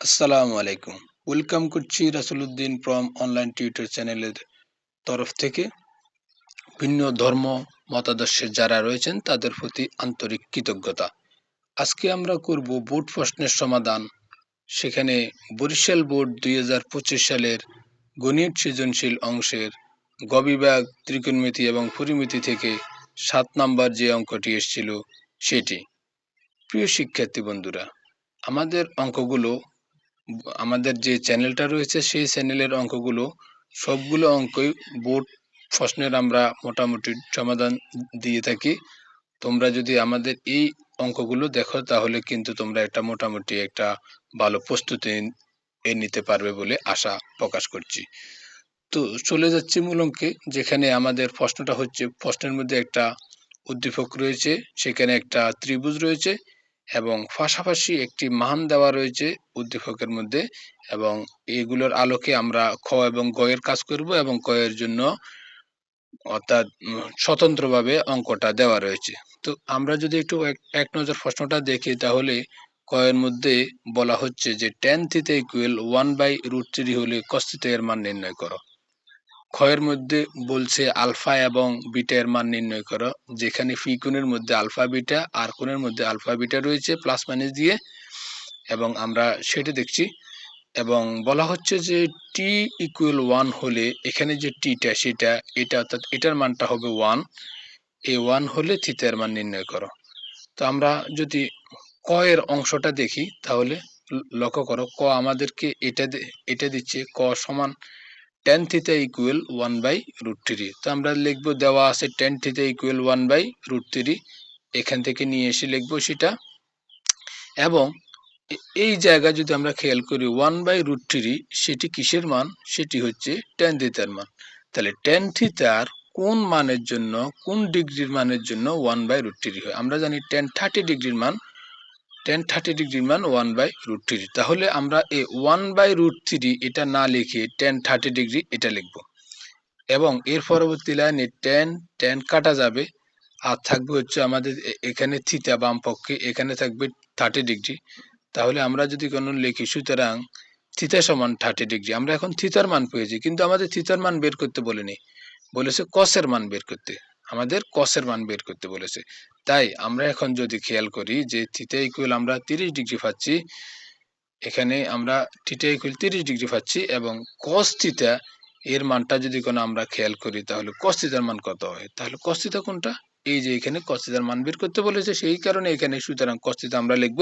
আসসালামু আলাইকুম। ওয়েলকাম করছি রাসুলউদ্দিন ফ্রম অনলাইন টিউটর চ্যানেলের তরফ থেকে। ভিন্ন ধর্ম মতাদর্শের যারা রয়েছেন, তাদের প্রতি আন্তরিক কৃতজ্ঞতা। আজকে আমরা করব বোর্ড প্রশ্নের সমাধান। সেখানে বরিশাল বোর্ড দুই হাজার পঁচিশ সালের গণিত সৃজনশীল অংশের গবিভাগ, ত্রিকোণমিতি এবং পরিমিতি থেকে সাত নাম্বার যে অঙ্কটি এসেছিল সেটি। প্রিয় শিক্ষার্থী বন্ধুরা, আমাদের অঙ্কগুলো আমাদের যে চ্যানেলটা রয়েছে, সেই চ্যানেলের অঙ্কগুলো, সবগুলো অঙ্কই বোর্ড প্রশ্নের আমরা মোটামুটি সমাধান দিয়ে থাকি। তোমরা যদি আমাদের এই অঙ্কগুলো দেখো, তাহলে কিন্তু তোমরা একটা মোটামুটি একটা ভালো প্রস্তুতি নিতে পারবে বলে আশা প্রকাশ করছি। তো চলে যাচ্ছি মূল অঙ্কে, যেখানে আমাদের প্রশ্নটা হচ্ছে, প্রশ্নের মধ্যে একটা উদ্দীপক রয়েছে, সেখানে একটা ত্রিভুজ রয়েছে এবং পাশাপাশি একটি মান দেওয়া রয়েছে উদ্দীপকের মধ্যে এবং এগুলোর আলোকে আমরা খ এবং গ এর কাজ করব এবং ক এর জন্য অর্থাৎ স্বতন্ত্রভাবে অঙ্কটা দেওয়া রয়েছে। তো আমরা যদি একটু এক নজর প্রশ্নটা দেখি তাহলে ক এর মধ্যে বলা হচ্ছে যে tan theta equal one by root three হলে কস্তিতে এর মান নির্ণয় করো। ক্ষয়ের মধ্যে বলছে আলফা এবং বিটা এর মান নির্ণয় করো। যেখানে ফি কোণের মধ্যে আলফা, বিটা আর কোণের মধ্যে আলফা, বিটা রয়েছে প্লাস মাইনাস দিয়ে। এবং আমরা সেটা দেখছি। এবং বলা হচ্ছে যে টি ইকুয়াল ওয়ান হলে এখানে যে টিটা সেটা, এটা অর্থাৎ এটার মানটা হবে ওয়ান এ ওয়ান হলে থিতার মান নির্ণয় করো। তো আমরা যদি ক এর অংশটা দেখি, তাহলে লক্ষ্য করো, ক আমাদেরকে এটা এটা দিচ্ছে, ক সমান tan theta equal one by root three তো আমরা লিখব দেওয়া আছে tan theta equal one by root three এখান থেকে নিয়ে এসে লিখব সেটা। এবং এই জায়গা যদি আমরা খেয়াল করি ওয়ান বাই রুট থ্রি সেটি কিসের মান? সেটি হচ্ছে টেন থিতার মান। তাহলে টেন থিতার কোন মানের জন্য, কোন ডিগ্রির মানের জন্য ওয়ান বাই রুট থ্রি হয়? আমরা জানি টেন থার্টি ডিগ্রির মান টেন থার্টি ডিগ্রির মান ওয়ান বাই রুট থ্রি তাহলে আমরা এই ওয়ান বাই রুট থ্রি এটা না লিখে টেন থার্টি ডিগ্রি এটা লিখব। এবং এর পরবর্তী লাইনে টেন টেন কাটা যাবে। আর থাকবে হচ্ছে আমাদের এখানে থিতা বাম পক্ষে, এখানে থাকবে থার্টি ডিগ্রি তাহলে আমরা যদি কোনো লিখি, সুতরাং থিতা সমান থার্টি ডিগ্রি আমরা এখন থিতার মান পেয়েছি, কিন্তু আমাদের থিতার মান বের করতে বলেনি। বলেছে কসের মান বের করতে। আমাদের কসের মান বের করতে বলেছে। তাই আমরা এখন যদি খেয়াল করি যে থিতা ইকুয়াল আমরা তিরিশ ডিগ্রি পাচ্ছি, এখানে আমরা থিটা ইকুয়াল তিরিশ ডিগ্রি পাচ্ছি এবং কস থিতা এর মানটা যদি কোনো আমরা খেয়াল করি তাহলে কস থিতার মান কত হয়? তাহলে কস থিতা কোনটা? এই যে এখানে কস থিতার মান বের করতে বলেছে, সেই কারণে এখানে সুতরাং কস থিতা আমরা লিখব।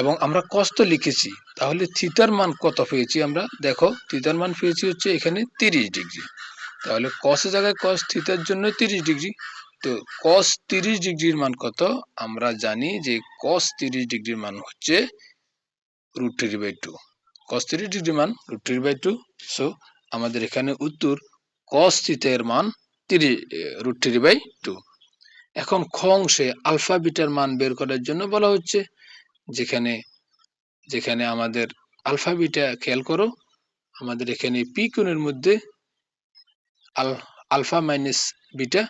এবং আমরা তো লিখেছি, তাহলে থিতার মান কত পেয়েছি আমরা? দেখো থিতার মান পেয়েছি হচ্ছে এখানে তিরিশ ডিগ্রি তাহলে কস জায়গায় কস থিতার জন্য তিরিশ ডিগ্রি তো কস তিরিশ ডিগ্রির মান কত? আমরা জানি যে কস তিরিশ ডিগ্রির মান হচ্ছে root three by two cos তিরিশ ডিগ্রি মান root three by two so আমাদের এখানে উত্তর কস থিতের মান তিরিশ রুট থ্রি বাই টু এখন খ অংশে আলফা বিটার মান বের করার জন্য বলা হচ্ছে, যেখানে যেখানে আমাদের আলফা বিটা খেয়াল করো, আমাদের এখানে পি কোণের মধ্যে আল আলফা মাইনাস বিটা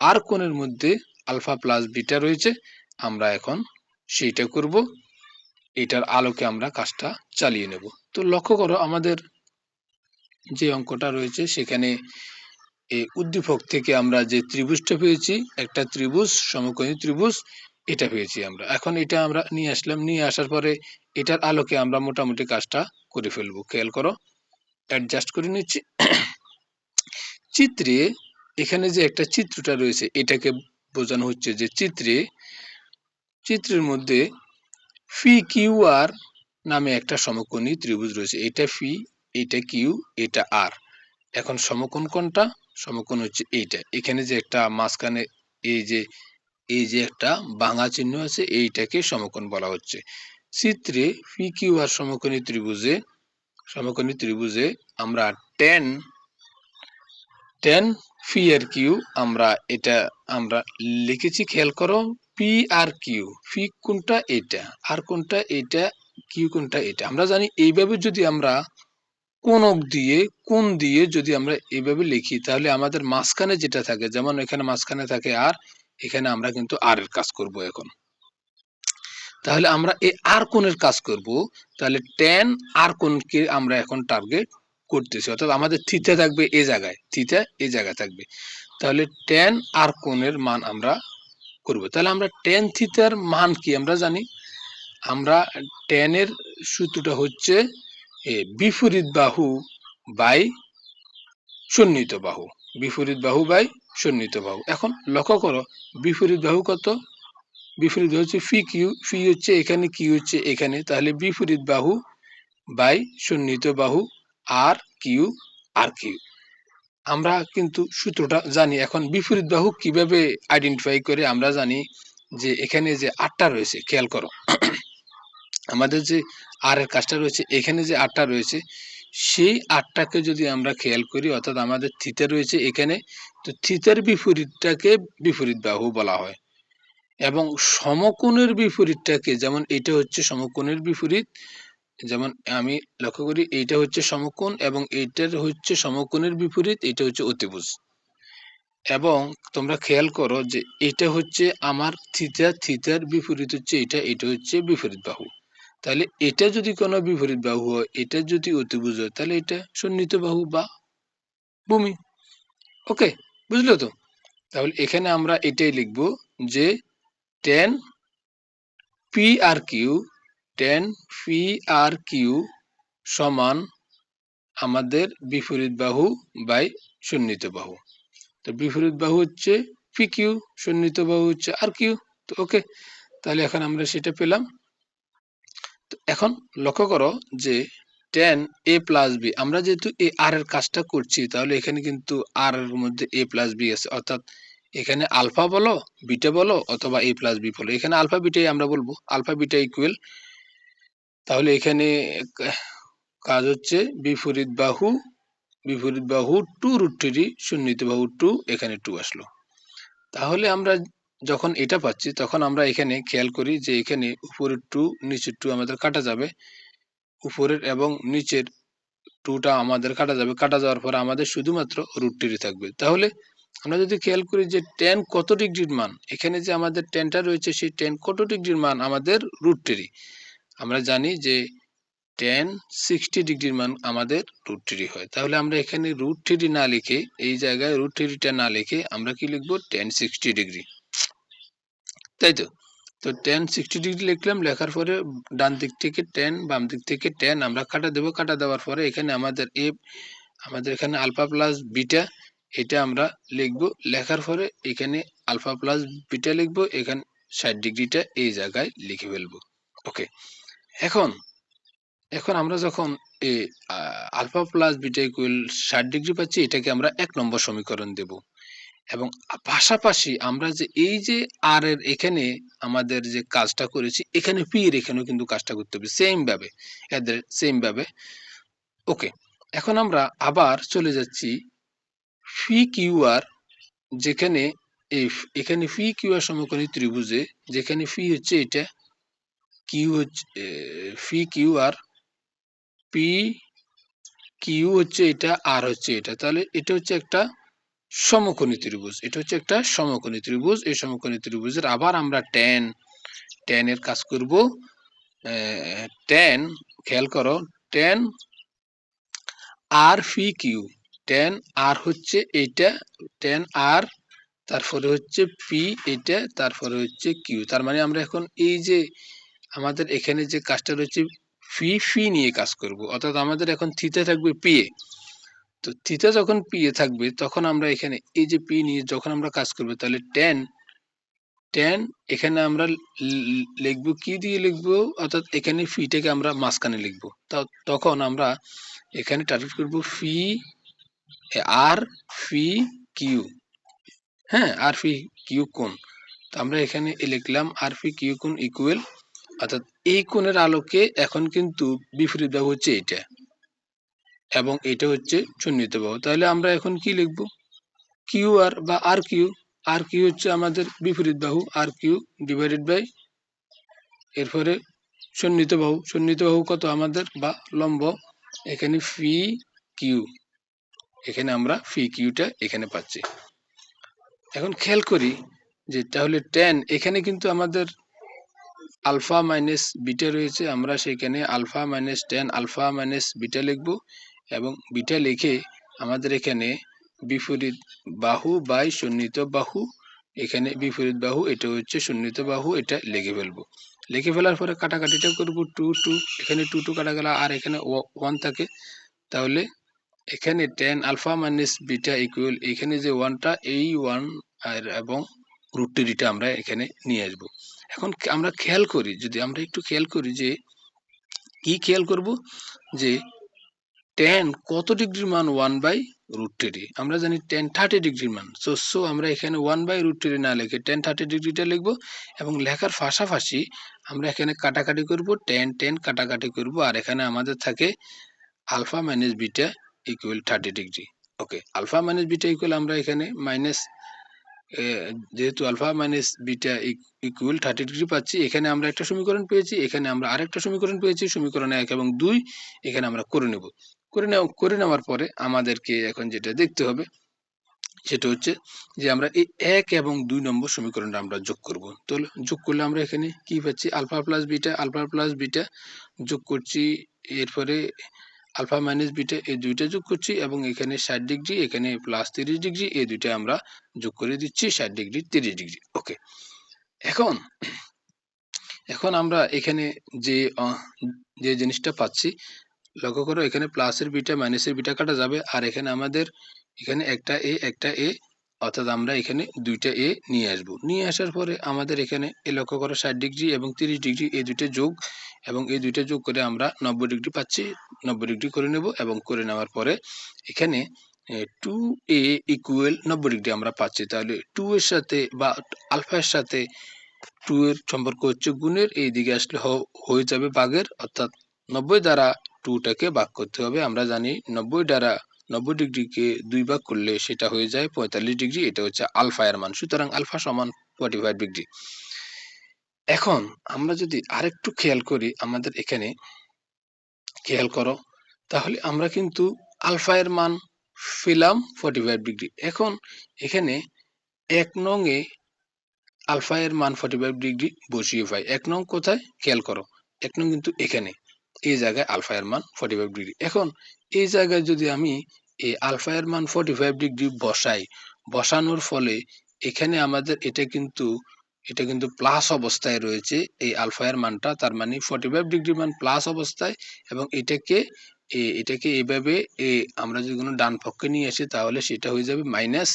আর কোণের মধ্যে আলফা প্লাস বিটা রয়েছে, আমরা এখন সেইটা করব। এটার আলোকে আমরা কাজটা চালিয়ে নেব। তো লক্ষ্য করো, আমাদের যে অঙ্কটা রয়েছে, সেখানে এই উদ্দীপক থেকে আমরা যে ত্রিভুজটা পেয়েছি, একটা ত্রিভুজ, সমকোণী ত্রিভুজ, এটা পেয়েছি আমরা। এখন এটা আমরা নিয়ে আসলাম। নিয়ে আসার পরে এটার আলোকে আমরা মোটামুটি কাজটা করে ফেলব। খেয়াল করো অ্যাডজাস্ট করে নিচ্ছি। চিত্রে এখানে যে একটা চিত্রটা রয়েছে, এটাকে বোঝানো হচ্ছে যে চিত্রে, চিত্রের মধ্যে ফি কিউ আর নামে একটা সমকোণী ত্রিভুজ রয়েছে। এটা ফি এটা কিউ এটা আর এখন সমকোণ কোনটা? সমকোণ হচ্ছে এইটা। এখানে যে একটা মাঝখানে এই যে এই যে একটা ভাঙা চিহ্ন আছে, এইটাকে সমকোণ বলা হচ্ছে। চিত্রে পি কিউ আর সমকোণী ত্রিভুজে সমকোণী ত্রিভুজে আমরা tan tan phi R Q আমরা এটা, আমরা লিখেছি, খেয়াল করো পি আর কিউ ফি কোনটা এটা, আর কোনটা এটা কিউ কোনটা এটা। আমরা জানি এইভাবে যদি আমরা কোনক দিয়ে কোন দিয়ে যদি আমরা এইভাবে লিখি, তাহলে আমাদের মাঝখানে যেটা থাকে, যেমন এখানে মাঝখানে থাকে আর এখানে আমরা কিন্তু আর এর কাজ করব এখন। তাহলে আমরা এই আর কোণের কাজ করব, তাহলে টেন আর কোণকে আমরা এখন টার্গেট করতেছি, অর্থাৎ আমাদের থিতা থাকবে এ জায়গায় থিতা এই জায়গায় থাকবে। তাহলে টেন আর কোণের মান আমরা করব। তাহলে আমরা টেন থিতার মান কি আমরা জানি? আমরা টেনের সূত্রটা হচ্ছে এ বিপরীত বাহু বাই সন্নিহিত বাহু, বিপরীত বাহু বাই সন্নিহিত বাহু। এখন লক্ষ্য করো, বিপরীত বাহু কত? বিপরীত হচ্ছে ফি কিউ ফি হচ্ছে এখানে কি হচ্ছে এখানে। তাহলে বিপরীত বাহু বাই সন্নিহিত বাহু আর কিউ আর কিউ। আমরা কিন্তু সূত্রটা জানি। এখন বিপরীত বাহু কীভাবে আইডেন্টিফাই করে আমরা জানি যে এখানে যে আটটা রয়েছে, খেয়াল করো। আমাদের যে আর এর কাজটা রয়েছে, এখানে যে আটটা রয়েছে, সেই আটটাকে যদি আমরা খেয়াল করি, অর্থাৎ আমাদের থিতে রয়েছে এখানে, তো থিতের বিপরীতটাকে বিপরীত বাহু বলা হয়। এবং সমকোণের বিপরীতটাকে, যেমন এটা হচ্ছে সমকোণের বিপরীত যেমন আমি লক্ষ্য করি এইটা হচ্ছে সমকোণ এবং এইটার হচ্ছে সমকোণের বিপরীত এটা হচ্ছে অতিভুজ। এবং তোমরা খেয়াল করো যে এটা হচ্ছে আমার থিতা থিতার বিপরীত হচ্ছে এটা এটা হচ্ছে বিপরীত বাহু। তাহলে এটা যদি কোনো বিপরীত বাহু হয়, এটা যদি অতিভুজ হয়, তাহলে এটা সন্নিহিত বাহু বা ভূমি। ওকে, বুঝলো তো? তাহলে এখানে আমরা এটাই লিখব যে tan P R Q tan P R Q সমান আমাদের বিপরীত বাহু বাই সন্নিহিত বাহু। তো বিপরীত বাহু হচ্ছে পি কিউ সন্নিহিত বাহু হচ্ছে আর কিউ তো ওকে তাহলে এখন আমরা সেটা পেলাম। তো এখন লক্ষ্য করো যে টেন এ প্লাস বি আমরা যেহেতু এ আর এর কাজটা করছি, তাহলে এখানে কিন্তু আর এর মধ্যে এ প্লাস বি আছে। অর্থাৎ এখানে আলফা বলো বিটা বলো, অথবা এ প্লাস বি বলো। এখানে আলফা বিটাই আমরা বলব। আলফা বিটা ইকুয়াল তাহলে এখানে কাজ হচ্ছে বিপরীত বাহু বিপরীত বাহু টু রুট থ্রি সন্নিহিত বাহু টু এখানে টু আসলো। তাহলে আমরা যখন এটা পাচ্ছি, তখন আমরা এখানে খেয়াল করি যে এখানে উপরের টু নিচের টু আমাদের কাটা যাবে। উপরের এবং নিচের টুটা আমাদের কাটা যাবে। কাটা যাওয়ার পরে আমাদের শুধুমাত্র রুট থ্রি থাকবে। তাহলে আমরা যদি খেয়াল করি যে টেন কত ডিগ্রির মান, এখানে যে আমাদের টেনটা রয়েছে, সেই টেন কত ডিগ্রির মান আমাদের রুট থ্রি আমরা জানি যে টেন সিক্সটি ডিগ্রির মান আমাদের রুট থ্রি হয়। তাহলে আমরা এখানে রুট থ্রি না লিখে, এই জায়গায় রুট থ্রিটা না লিখে আমরা কি লিখব? টেন সিক্সটি ডিগ্রি তাই তো? তো টেন সিক্সটি ডিগ্রি লিখলাম, লেখার পরে ডান দিক থেকে টেন বাম দিক থেকে টেন আমরা কাটা দেবো। কাটা দেওয়ার পরে এখানে আমাদের এ আমাদের এখানে আলফা প্লাস বিটা এটা আমরা লিখব। লেখার পরে এখানে আলফা প্লাস বিটা লিখব। এখানে ষাট ডিগ্রিটা এই জায়গায় লিখে ফেলব। ওকে এখন এখন আমরা যখন এই আলফা প্লাস বিটা ইকুয়াল ষাট ডিগ্রি পাচ্ছি, এটাকে আমরা এক নম্বর সমীকরণ দেব। এবং পাশাপাশি আমরা যে এই যে আর এর এখানে আমাদের যে কাজটা করেছি, এখানে পি এর এখানেও কিন্তু কাজটা করতে হবে সেম ভাবে এদের সেম ভাবে। ওকে এখন আমরা আবার চলে যাচ্ছি ফি কিউ আর যেখানে এখানে ফি কিউ আর সমকোণী ত্রিভুজে, যেখানে ফি হচ্ছে এটা কিউ হচ্ছে phi Q R P Q হচ্ছে এটা আর হচ্ছে এটা। তাহলে এটা হচ্ছে একটা সমকোণী ত্রিভুজ, এটা হচ্ছে একটা সমকোণী ত্রিভুজ। এই সমকোণী ত্রিভুজের আবার আমরা টেন টেন এর কাজ করব। টেন খেয়াল করো tan R phi Q tan R হচ্ছে এইটা টেন আর তারপরে হচ্ছে পি এটা, তারপরে হচ্ছে কিউ তার মানে আমরা এখন এই যে আমাদের এখানে যে কাজটা রয়েছে ফি ফি নিয়ে কাজ করব। অর্থাৎ আমাদের এখন থিতে থাকবে পি এ তো থিতে যখন পি এ থাকবে, তখন আমরা এখানে এই যে পি নিয়ে যখন আমরা কাজ করব, তাহলে টেন টেন এখানে আমরা লিখব, কি দিয়ে লিখব? অর্থাৎ এখানে ফিটাকে আমরা মাঝখানে লিখব। তখন আমরা এখানে টার্গেট করব ফি আর ফি কিউ হ্যাঁ আর ফি কিউ কোন তো আমরা এখানে লিখলাম আর ফি কিউ কোন ইকুয়াল অর্থাৎ এই কোণের আলোকে এখন কিন্তু বিপরীত বাহু হচ্ছে এটা এবং এটা হচ্ছে সন্নিহিত বাহু। তাহলে আমরা এখন কি লিখব? কিউ আর বা আর কিউ আর কিউ হচ্ছে আমাদের বিপরীত বাহু। আর কিউ ডিভাইডেড বাই এরপরে সন্নিহিত বাহু। সন্নিহিত বাহু কত আমাদের? বা লম্ব। এখানে ফি কিউ এখানে আমরা ফি কিউটা এখানে পাচ্ছি। এখন খেয়াল করি যে তাহলে টেন এখানে কিন্তু আমাদের আলফা মাইনাস বিটা রয়েছে, আমরা সেখানে alpha minus tan, alpha minus beta লিখব এবং বিটা লিখে আমাদের এখানে বিপরীত বাহু বাই সন্নিহিত বাহু, এখানে বিপরীত বাহু, এটা হচ্ছে সন্নিহিত বাহু, এটা লিখে ফেলব। লিখে ফেলার পরে কাটাকাটিটা করব টু টু এখানে টু টু কাটা গেল, আর এখানে ওয়ান থাকে। তাহলে এখানে tan alpha minus beta equal এখানে যে ওয়ানটা এই ওয়ান আর এবং রুট টিটা আমরা এখানে নিয়ে আসব। এখন আমরা খেয়াল করি, যদি আমরা একটু খেয়াল করি যে, কি খেয়াল করব? যে টেন কত ডিগ্রির মান ওয়ান বাই রুট থ্রি আমরা জানি টেন থার্টি ডিগ্রির মান। সো সো আমরা এখানে ওয়ান বাই রুট থ্রি না লিখে টেন থার্টি ডিগ্রিটা লিখব এবং লেখার পাশাপাশি আমরা এখানে কাটাকাটি করব টেন টেন কাটাকাটি করব, আর এখানে আমাদের থাকে alpha minus beta equal thirty degree. Okay alpha minus beta equal আমরা এখানে মাইনাস যেহেতু alpha minus beta equal thirty degree পাচ্ছি, এখানে আমরা একটা সমীকরণ পেয়েছি, এখানে আমরা আরেকটা সমীকরণ পেয়েছি, সমীকরণ এক এবং দুই, এখানে আমরা করে নেব। করে নেওয়া করে নেওয়ার পরে আমাদেরকে এখন যেটা দেখতে হবে, সেটা হচ্ছে যে আমরা এই এক এবং দুই নম্বর সমীকরণটা আমরা যোগ করব। তো যোগ করলে আমরা এখানে কি পাচ্ছি? Alpha plus beta, alpha plus beta যোগ করছি, এরপরে আলফা মাইনাস বিটা এই দুইটা যোগ করছি এবং এখানে ষাট ডিগ্রি, এখানে প্লাস তিরিশ ডিগ্রি, এই দুইটা আমরা যোগ করে দিচ্ছি ষাট ডিগ্রি, তিরিশ ডিগ্রি। ওকে। এখন এখন আমরা এখানে যে যে জিনিসটা পাচ্ছি, লক্ষ্য করো এখানে প্লাসের বিটা মাইনাসের বিটা কাটা যাবে। আর এখানে আমাদের, এখানে একটা এ একটা এ অর্থাৎ আমরা এখানে দুইটা এ নিয়ে আসব। নিয়ে আসার পরে আমাদের এখানে এ লক্ষ্য করো ষাট ডিগ্রি এবং তিরিশ ডিগ্রি এই দুইটা যোগ এবং এই দুইটা যোগ করে আমরা নব্বই ডিগ্রি পাচ্ছি। নব্বই ডিগ্রি করে নেব এবং করে নেওয়ার পরে এখানে টু এ ইকুয়াল নব্বই ডিগ্রি আমরা পাচ্ছি। তাহলে টু এর সাথে বা আলফার সাথে টু এর সম্পর্ক হচ্ছে গুণের। এই দিকে আসলে হয়ে যাবে বাঘের। অর্থাৎ নব্বই দ্বারা টুটাকে ভাগ করতে হবে। আমরা জানি নব্বই দ্বারা নব্বই ডিগ্রিকে দুই ভাগ করলে সেটা হয়ে যায় পঁয়তাল্লিশ ডিগ্রি, এটা হচ্ছে আলফা এর মান। সুতরাং আলফা সমান ফর্টি ফাইভ ডিগ্রি। এখন আমরা যদি আরেকটু খেয়াল করি আমাদের এখানে, খেয়াল করো, তাহলে আমরা কিন্তু আলফা এর মান পেলাম ফর্টি ফাইভ ডিগ্রি। এখন এখানে এক নং এ আলফা এর মান ফর্টি ফাইভ ডিগ্রি বসিয়ে পাই। এক নং কোথায়? খেয়াল করো, এক নং কিন্তু এখানে। এই জায়গায় আলফা এর মান ফর্টি ফাইভ ডিগ্রি এখন এই জায়গায় যদি আমি এই আলফা এর মান ফর্টি ফাইভ ডিগ্রি বসাই, বসানোর ফলে এখানে আমাদের এটা কিন্তু এটা কিন্তু প্লাস অবস্থায় রয়েছে, এই আলফা এর মানটা, তার মানে ফর্টি ফাইভ ডিগ্রি মান প্লাস অবস্থায় এবং এটাকে এটাকে এইভাবে আমরা যদি কোনো ডান পক্ষে নিয়ে আসি তাহলে সেটা হয়ে যাবে মাইনাস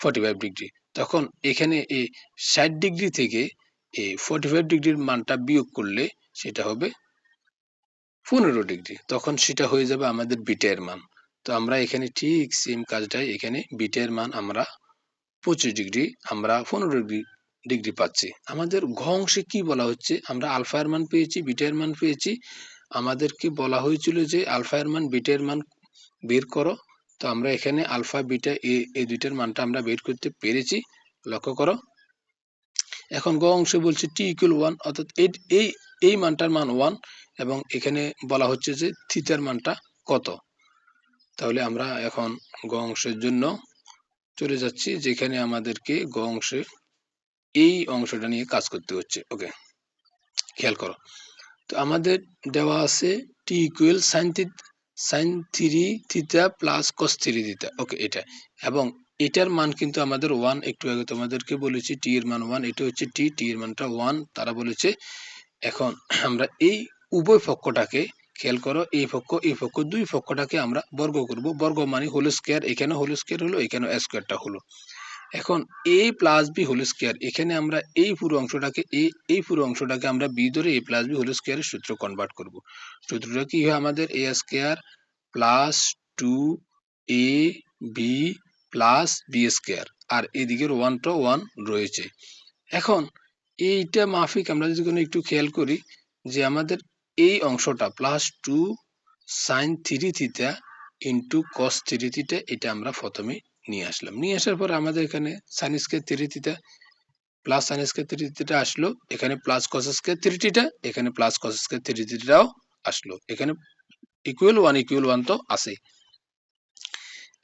ফর্টি ফাইভ ডিগ্রি তখন এখানে এই ষাট ডিগ্রি থেকে এই ফর্টি ফাইভ ডিগ্রির মানটা বিয়োগ করলে সেটা হবে পনেরো ডিগ্রি। তখন সেটা হয়ে যাবে আমাদের বিটের মান। তো আমরা এখানে ঠিক সেম কাজটাই এখানে বিটের মান আমরা পঁচিশ ডিগ্রি, আমরা পনেরো ডিগ্রি ডিগ্রি পাচ্ছি। আমাদের ঘ অংশে কি বলা হচ্ছে? আমরা আলফার মান পেয়েছি বিটের মান পেয়েছি। আমাদেরকে বলা হয়েছিল যে আলফার মান বিটের মান বের করো। তো আমরা এখানে আলফা, বিটা, এ এই দুইটার মানটা আমরা বের করতে পেরেছি। লক্ষ্য করো। এখন গ অংশে বলছে টি ইকুয়াল ওয়ান অর্থাৎ এই এই মানটার মান ওয়ান এবং এখানে বলা হচ্ছে যে থিতার মানটা কত? তাহলে আমরা এখন গ অংশের জন্য চলে যাচ্ছি, যেখানে আমাদেরকে গ অংশে এই অংশটা নিয়ে কাজ করতে হচ্ছে। ওকে, খেয়াল করো। তো আমাদের দেওয়া আছে T equal sine sine three theta plus cos three theta. Okay, এটা। এবং এটার মান কিন্তু আমাদের ওয়ান একটু আগে তোমাদেরকে বলেছি টি এর মান ওয়ান এটা হচ্ছে টি টি এর মানটা ওয়ান তারা বলেছে, এখন আমরা এই উভয় পক্ষটাকে খেয়াল করো এই পক্ষ এই পক্ষ, দুই পক্ষটাকে আমরা বর্গ করব। বর্গ মানে হোল স্কোয়ার এখানে হোল স্কোয়ার হলো, এখানে স্কোয়ারটা হলো। এখন A plus B whole square এখানে আমরা এই পুরো অংশটাকে, এ, এই পুরো অংশটাকে আমরা বি ধরে এ প্লাস বি হোল স্কোয়ারের সূত্র কনভার্ট করব। সূত্রটা কি হয় আমাদের? A square plus two A B plus B square আর এদিকের ওয়ানটা ওয়ান রয়েছে। এখন এইটা মাফিক আমরা যদি কোনো একটু খেয়াল করি যে আমাদের এই অংশটা plus two sine three theta into cos three theta এটা আমরা প্রথমে নিয়ে আসলাম। নিয়ে আসার পর আমাদের এখানে sine square three theta plus sine square three theta আসলো, এখানে plus cos square three theta এখানে প্লাস কস স্কোয়ার থ্রি থিটাও আসলো। এখানে ইকুয়াল ওয়ান ইকুয়াল ওয়ান তো আছে।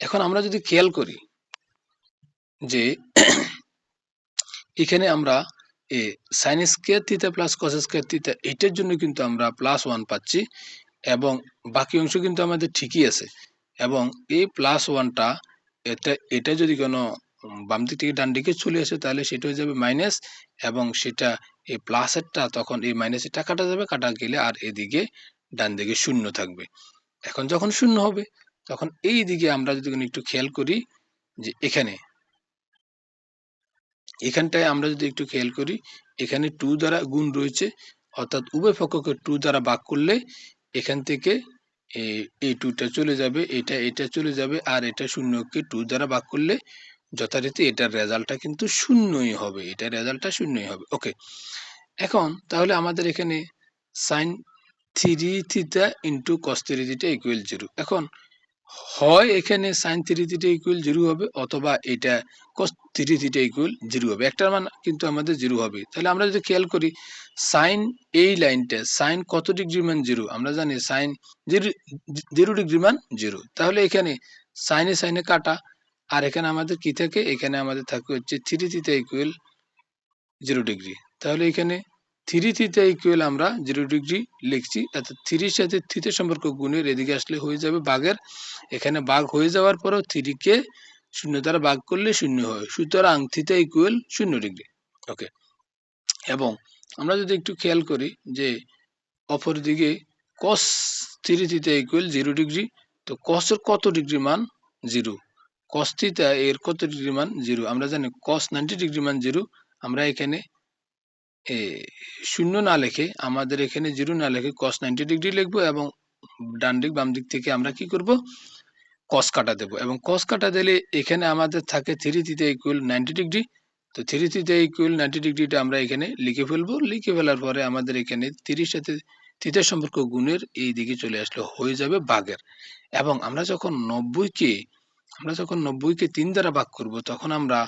এখন আমরা যদি খেয়াল করি যে এখানে আমরা এ sine square theta plus cos square theta এটার জন্য কিন্তু আমরা প্লাস ওয়ান পাচ্ছি এবং বাকি অংশ কিন্তু আমাদের ঠিকই আছে এবং এই প্লাস ওয়ানটা এটা এটা যদি কোনো বাম দিক থেকে ডান দিকে চলে আসে তাহলে সেটা হয়ে যাবে মাইনাস এবং সেটা এই প্লাসেরটা তখন এই মাইনাসেরটা কাটা যাবে, কাটা গেলে আর এদিকে ডান দিকে শূন্য থাকবে। এখন যখন শূন্য হবে, তখন এই দিকে আমরা যদি একটু খেয়াল করি যে এখানে এখানটায় আমরা যদি একটু খেয়াল করি, এখানে টু দ্বারা গুণ রয়েছে, অর্থাৎ উভয় পক্ষকে টু দ্বারা ভাগ করলে এখান থেকে এই- টুটা চলে যাবে, এটা এটা চলে যাবে, আর এটা শূন্যকে টু দ্বারা ভাগ করলে যথারীতি এটার রেজাল্টটা কিন্তু শূন্যই হবে এটার রেজাল্টটা শূন্যই হবে। ওকে এখন তাহলে আমাদের এখানে sine three theta into cos three theta equal zero এখন হয় এখানে sine three theta equal zero হবে অথবা এটা cos three theta equal zero হবে। একটার মান কিন্তু আমাদের জিরো হবে। তাহলে আমরা যদি খেয়াল করি সাইন এই লাইনটা সাইন কত ডিগ্রি মান জিরো আমরা জানি সাইন জিরো ডিগ্রি মান জিরো তাহলে এখানে সাইনে সাইনে কাটা। আর এখানে আমাদের কি থাকে? এখানে আমাদের থাকে হচ্ছে three theta equal zero degree তাহলে এখানে থ্রি থিটা ইকুয়াল আমরা? জিরো ডিগ্রি লিখছি। অর্থাৎ থ্রির সাথে থিতে সম্পর্ক গুণের এদিকে আসলে হয়ে যাবে বাঘের। এখানে বাঘ হয়ে যাওয়ার পরও থ্রিকে শূন্য দ্বারা ভাগ করলে শূন্য হয়। সুতরাং থিটা ইকুয়াল শূন্য ডিগ্রি ওকে এবং আমরা যদি একটু খেয়াল করি যে অপর দিকে cos three theta equal zero degree তো কসের কত ডিগ্রি মান? জিরো কস থিটা এর কত ডিগ্রি মান? জিরো আমরা জানি কস নাইনটি ডিগ্রি মান জিরো আমরা এখানে শূন্য না লিখে, আমাদের এখানে জিরো না লেখে কস নাইনটি ডিগ্রি লিখব এবং ডান দিক, বাম দিক থেকে আমরা কি করব? কস কাটা দেবো এবং কস কাটা দিলে এখানে আমাদের থাকে three theta equal ninety degree তো থ্রি থিটা ইকুয়াল নাইনটি ডিগ্রিটা আমরা এখানে লিখে ফেলব। লিখে ফেলার পরে আমাদের এখানে তিরিশ সাথে থিটার সম্পর্ক গুণের এই দিকে চলে আসলে হয়ে যাবে বাঘের এবং আমরা যখন নব্বইকে, আমরা যখন নব্বইকে তিন দ্বারা ভাগ করব, তখন আমরা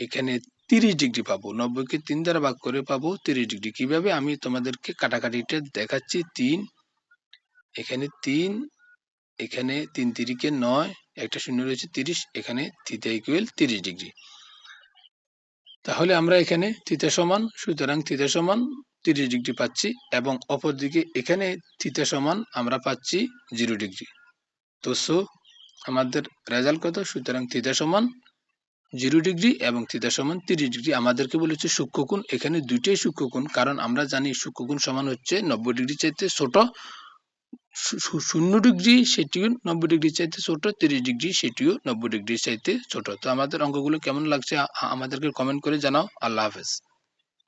এখানে তিরিশ ডিগ্রি পাবো, নব্বইকে তিন দ্বারা ভাগ করে পাবো তিরিশ ডিগ্রি। কীভাবে? আমি তোমাদেরকে কাটাকাটিটা দেখাচ্ছি। তিন, এখানে তিন এখানে তিন তিরিকে নয়, একটা শূন্য রয়েছে তিরিশ, এখানে থিতা ইকুয়াল তিরিশ ডিগ্রি। তাহলে আমরা এখানে থিতা সমান, সুতরাং থিতা সমান তিরিশ ডিগ্রি পাচ্ছি এবং অপরদিকে এখানে থিতা সমান আমরা পাচ্ছি জিরো ডিগ্রি। তো সো, আমাদের রেজাল্ট কত? সুতরাং থিতা সমান জিরো ডিগ্রি এবং থিতা সমান তিরিশ ডিগ্রি। আমাদেরকে বলেছে সূক্ষ্মকোণ। এখানে দুইটাই সূক্ষ্মকোণ, কারণ আমরা জানি সূক্ষ্মকোণ সমান হচ্ছে নব্বই ডিগ্রি চাইতে ছোট শূন্য ডিগ্রি সেটিও নব্বই ডিগ্রি চাইতে ছোট, তিরিশ ডিগ্রি সেটিও নব্বই ডিগ্রি চাইতে ছোট। তো আমাদের অঙ্কগুলো কেমন লাগছে আমাদেরকে কমেন্ট করে জানাও। আল্লাহ হাফেজ।